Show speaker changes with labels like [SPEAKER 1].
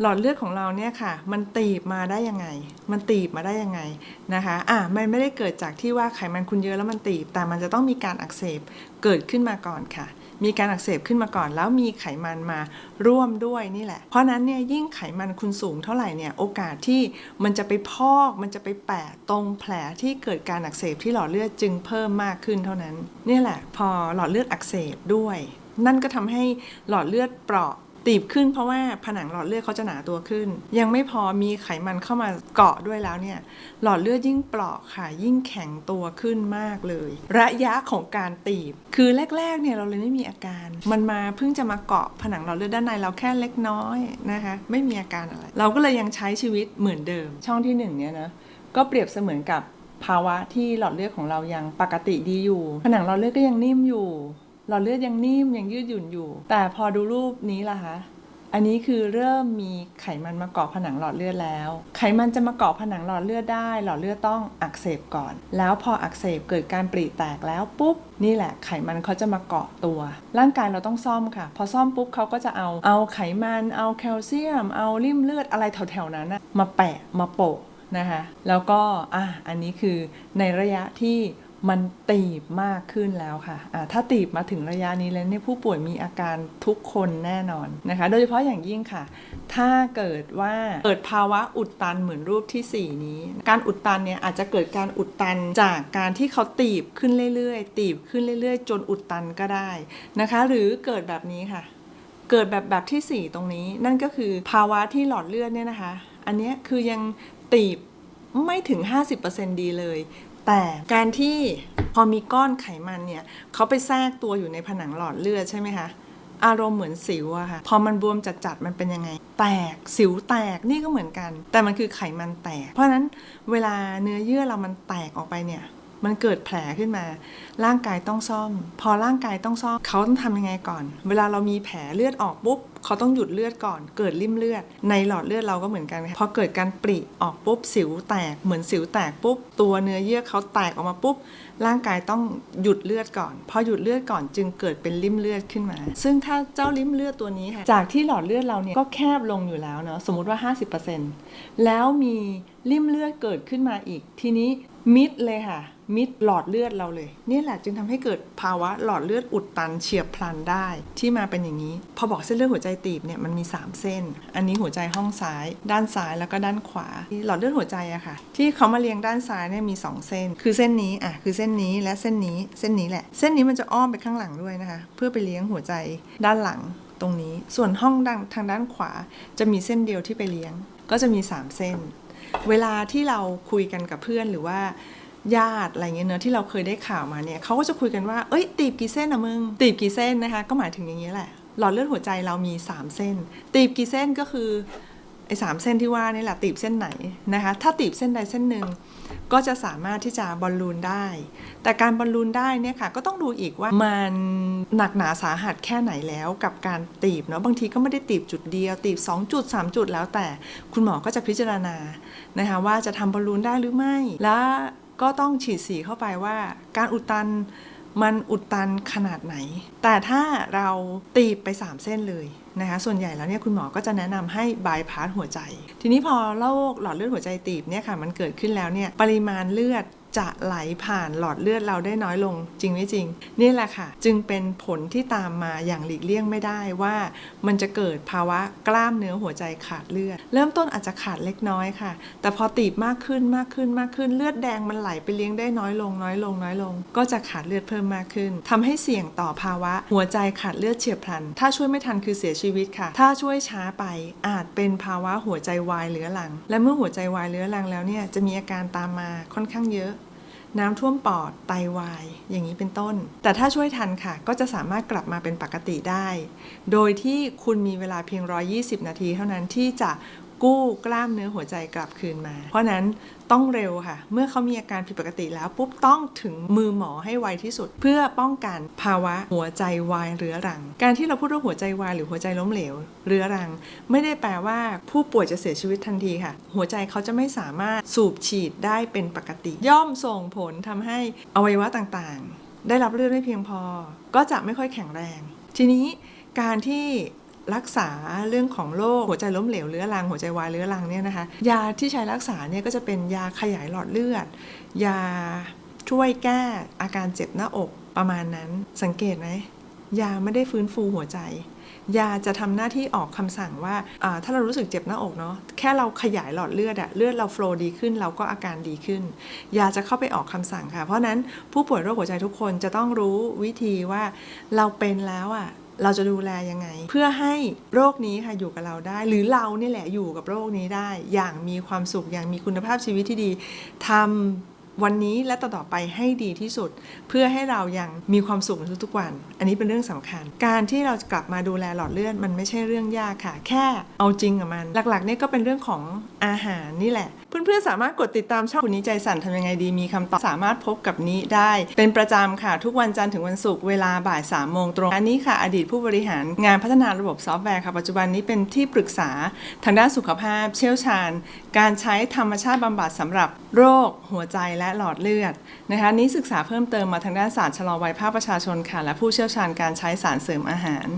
[SPEAKER 1] หลอดเลือดของเราเนี่ยค่ะ มันตีบมาได้ยังไง มันตีบมาได้ยังไงนะคะอะมันไม่ได้เกิดจากที่ว่าไขมันคุณเยอะแล้วมันตีบ แต่มันจะต้องมีการอักเสบเกิดขึ้นมาก่อนค่ะ มีการอักเสบขึ้นมาก่อน แล้วมีไขมันมาร่วมด้วยนี่แหละ เพราะฉะนั้นเนี่ยยิ่งไขมันคุณสูงเท่าไหร่เนี่ยโอกาสที่มันจะไปพอกมันจะไปแปะตรงแผลที่เกิดการอักเสบที่หลอดเลือดจึงเพิ่มมากขึ้นเท่านั้นนี่แหละ พอหลอดเลือดอักเสบด้วย นั่นก็ทำให้หลอดเลือดเปราะ ตีบขึ้นเพราะว่าผนังหลอดเลือดเขาจะหนาตัวขึ้น ยังไม่พอมีไขมันเข้ามาเกาะด้วยแล้วเนี่ย หลอดเลือดยิ่งเปราะค่ะยิ่งแข็งตัวขึ้นมากเลย ระยะของการตีบ คือแรกๆเนี่ยเราเลยไม่มีอาการ มันมาเพิ่งจะมาเกาะผนังหลอดเลือดด้านในเราแค่เล็กน้อยนะคะไม่มีอาการอะไร เราก็เลยยังใช้ชีวิตเหมือนเดิม ช่องที่หนึ่งเนี่ยนะก็เปรียบเสมือนกับภาวะที่หลอดเลือดของเรายังปกติดีอยู่ ผนังหลอดเลือดก็ยังนิ่มอยู่ ลอดเลือดยังนิ่มยังยืดหยุ่นอยู่ แต่พอดูรูปนี้ล่ะคะอันนี้คือเริ่มมีไขมันมาเกาะผนังหลอดเลือดแล้ว ไขมันจะมาเกาะผนังหลอดเลือดได้ หลอดเลือดต้องอักเสบก่อน แล้วพออักเสบเกิดการปริแตกแล้วปุ๊บ นี่แหละ ไขมันเขาจะมาเกาะตัว ร่างกายเราต้องซ่อมค่ะ พอซ่อมปุ๊บเขาก็จะเอา เอาไขมัน เอาแคลเซียม เอาริ่มเลือดอะไรแถวๆนั้นมาแปะ มาโปะนะคะ แล้วก็ อะ อันนี้คือในระยะที่ มันตีบมากขึ้นแล้วค่ะะถ้าตีบมาถึงระยะนี้แล้วเนี่ยผู้ป่วยมีอาการทุกคนแน่นอนนะคะ โดยเฉพาะอย่างยิ่งค่ะ ถ้าเกิดว่าเกิดภาวะอุดตันเหมือนรูปที่ 4 นี้ การอุดตันเนี่ยอาจจะเกิดการอุดตันจากการที่เขาตีบขึ้นเรื่อยๆ ตีบขึ้นเรื่อยๆ จนอุดตันก็ได้นะคะ หรือเกิดแบบนี้ค่ะ เกิดแบบแบบที่ 4 ตรงนี้ นั่นก็คือภาวะที่หลอดเลือดเนี่ยนะคะ อันนี้คือยังตีบไม่ถึง 50%ดีเลย แต่การที่พอมีก้อนไขมันเนี่ยเขาไปแทรกตัวอยู่ในผนังหลอดเลือดใช่ไหมคะอารมณ์เหมือนสิวอะค่ะ พอมันบวมจัดๆมันเป็นยังไง แตกสิวแตกนี่ก็เหมือนกัน แต่มันคือไขมันแตก เพราะฉะนั้นเวลาเนื้อเยื่อเรามันแตกออกไปเนี่ย มันเกิดแผลขึ้นมา ร่างกายต้องซ่อม พอร่างกายต้องซ่อมเขาต้องทำยังไงก่อน เวลาเรามีแผลเลือดออกปุ๊บเขาต้องหยุดเลือดก่อน เกิดริ่มเลือด ในหลอดเลือดเราก็เหมือนกันค่ะพอเกิดการปริออกปุ๊บสิวแตกเหมือนสิวแตกปุ๊บตัวเนื้อเยื่อเขาแตกออกมาปุ๊บร่างกายต้องหยุดเลือดก่อน พอหยุดเลือดก่อนจึงเกิดเป็นริ่มเลือดขึ้นมา ซึ่งถ้าเจ้าริ่มเลือดตัวนี้ค่ะจากที่หลอดเลือดเราเนี่ยก็แคบลงอยู่แล้วเนาะสมมติว่า 50%แล้วมีริ่มเลือดเกิดขึ้นมาอีก ทีนี้ มิดเลยค่ะ มิดหลอดเลือดเราเลย นี่แหละจึงทำให้เกิดภาวะหลอดเลือดอุดตันเฉียบพลันได้ ที่มาเป็นอย่างนี้ พอบอกเส้นเลือดหัวใจตีบเนี่ยมันมี 3 เส้น อันนี้หัวใจห้องซ้าย ด้านซ้ายแล้วก็ด้านขวา หลอดเลือดหัวใจอะค่ะ ที่เขามาเรียงด้านซ้ายเนี่ยมี 2 เส้น คือเส้นนี้อะคือเส้นนี้และเส้นนี้เส้นนี้แหละ เส้นนี้มันจะอ้อมไปข้างหลังด้วยนะคะ เพื่อไปเลี้ยงหัวใจด้านหลังตรงนี้ ส่วนห้องดังทางด้านขวา จะมีเส้นเดียวที่ไปเลี้ยง ก็จะมี 3 เส้น เวลาที่เราคุยกันกับเพื่อนหรือว่าญาติอะไรเงี้ยเนอะที่เราเคยได้ข่าวมาเนี่ยเขาก็จะคุยกันว่า เอ้ยตีบกี่เส้นอะมึง ตีบกี่เส้นนะคะ ก็หมายถึงอย่างนี้ยแหละ หลอดเลือดหัวใจเรามี 3 เส้น ตีบกี่เส้นก็คือไอ้สามเส้นที่ว่านี่แหละตีบเส้นไหนนะคะ ถ้าตีบเส้นใดเส้นหนึ่ง ก็จะสามารถที่จะบอลลูนได้ แต่การบอลลูนได้เนี่ยค่ะก็ต้องดูอีกว่ามันหนักหนาสาหัสแค่ไหนแล้วกับการตีบเนาะบางทีก็ไม่ได้ตีบจุดเดียว ตีบ 2 จุด 3 จุดแล้วแต่คุณหมอก็จะพิจารณานะคะว่าจะทำบอลลูนได้หรือไม่ และก็ต้องฉีดสีเข้าไปว่าการอุดตัน มันอุดตันขนาดไหน แต่ถ้าเราตีบไป 3 เส้นเลยนะคะ ส่วนใหญ่แล้วเนี่ยคุณหมอก็จะแนะนำให้บายพาสหัวใจ ทีนี้พอโรคหลอดเลือดหัวใจตีบเนี่ยค่ะ มันเกิดขึ้นแล้วเนี่ย ปริมาณเลือด จะไหลผ่านหลอดเลือดเราได้น้อยลงจริงไม่จริง นี่แหละค่ะ จึงเป็นผลที่ตามมาอย่างหลีกเลี่ยงไม่ได้ว่ามันจะเกิดภาวะกล้ามเนื้อหัวใจขาดเลือด เริ่มต้นอาจจะขาดเล็กน้อยค่ะ แต่พอตีบมากขึ้นมากขึ้นมากขึ้นเลือดแดงมันไหลไปเลี้ยงได้น้อยลงน้อยลงน้อยลง ก็จะขาดเลือดเพิ่มมากขึ้นทำให้เสี่ยงต่อภาวะหัวใจขาดเลือดเฉียบพลัน ถ้าช่วยไม่ทันคือเสียชีวิตค่ะ ถ้าช่วยช้าไปอาจเป็นภาวะหัวใจวายเรื้อรัง และเมื่อหัวใจวายเรื้อรังแล้วเนี่ยจะมีอาการตามมาค่อนข้างเยอะ น้ำท่วมปอดไตาวาย อย่างนี้เป็นต้น แต่ถ้าช่วยทันค่ะ ก็จะสามารถกลับมาเป็นปกติได้ โดยที่คุณมีเวลาเพียง 120 นาทีเท่านั้นที่จะ กู้กล้ามเนื้อหัวใจกลับคืนมา เพราะนั้นต้องเร็วค่ะ เมื่อเขามีอาการผิดปกติแล้วปุ๊บต้องถึงมือหมอให้ไวที่สุด เพื่อป้องกันภาวะหัวใจวายเรื้อรัง การที่เราพูดว่าหัวใจวายหรือหัวใจล้มเหลวเรื้อรัง ไม่ได้แปลว่าผู้ป่วยจะเสียชีวิตทันทีค่ะ หัวใจเขาจะไม่สามารถสูบฉีดได้เป็นปกติ ย่อมส่งผลทำให้อวัยวะต่างๆ ได้รับเลือดไม่เพียงพอ ก็จะไม่ค่อยแข็งแรง ทีนี้การที่ รักษาเรื่องของโรคหัวใจล้มเหลวเรื้อรังหัวใจวายเรื้อรังเนี่ยนะคะยาที่ใช้รักษาเนี่ยก็จะเป็นยาขยายหลอดเลือด ยาช่วยแก้อาการเจ็บหน้าอกประมาณนั้นสังเกตไหมยาไม่ได้ฟื้นฟูหัวใจ ยาจะทำหน้าที่ออกคำสั่งว่าถ้าเรารู้สึกเจ็บหน้าอกเนาะแค่เราขยายหลอดเลือดอะเลือดเราโฟลว์ดีขึ้นเราก็อาการดีขึ้น ยาจะเข้าไปออกคำสั่งค่ะ เพราะนั้นผู้ป่วยโรคหัวใจทุกคนจะต้องรู้วิธีว่าเราเป็นแล้วอะ เราจะดูแลยังไง เพื่อให้โรคนี้ค่ะอยู่กับเราได้ หรือเรานี่แหละอยู่กับโรคนี้ได้ อย่างมีความสุขอย่างมีคุณภาพชีวิตที่ดีทำวันนี้และต่อๆไปให้ดีที่สุด เพื่อให้เรายังมีความสุขในทุกๆวัน อันนี้เป็นเรื่องสำคัญ การที่เราจะกลับมาดูแลหลอดเลือดมันไม่ใช่เรื่องยากค่ะ แค่เอาจริงกับมัน หลักๆเนี่ยก็เป็นเรื่องของอาหารนี่แหละ เพื่อนๆ สามารถกดติดตามช่องคุณนี้ใจสั่นทำยังไงดีมีคำตอบสามารถพบกับนี้ได้ เป็นประจำค่ะ ทุกวันจันทร์ถึงวันศุกร์เวลาบ่าย3ามโมงตรงอันนี้ค่ะ อดีตผู้บริหารงานพัฒนาระบบซอฟต์แวร์ค่ะปัจจุบันนี้เป็นที่ปรึกษาทางด้านสุขภาพ เชี่ยวชาญ การใช้ธรรมชาติบำบัดสำหรับโรค หัวใจและหลอดเลือดนะคะนี้ศึกษาเพิ่มเติมมาทางด้านศาสตร์ชะลอวัยภาคประชาชนค่ะ และผู้เชี่ยวชาญการใช้สารเสริมอาหาร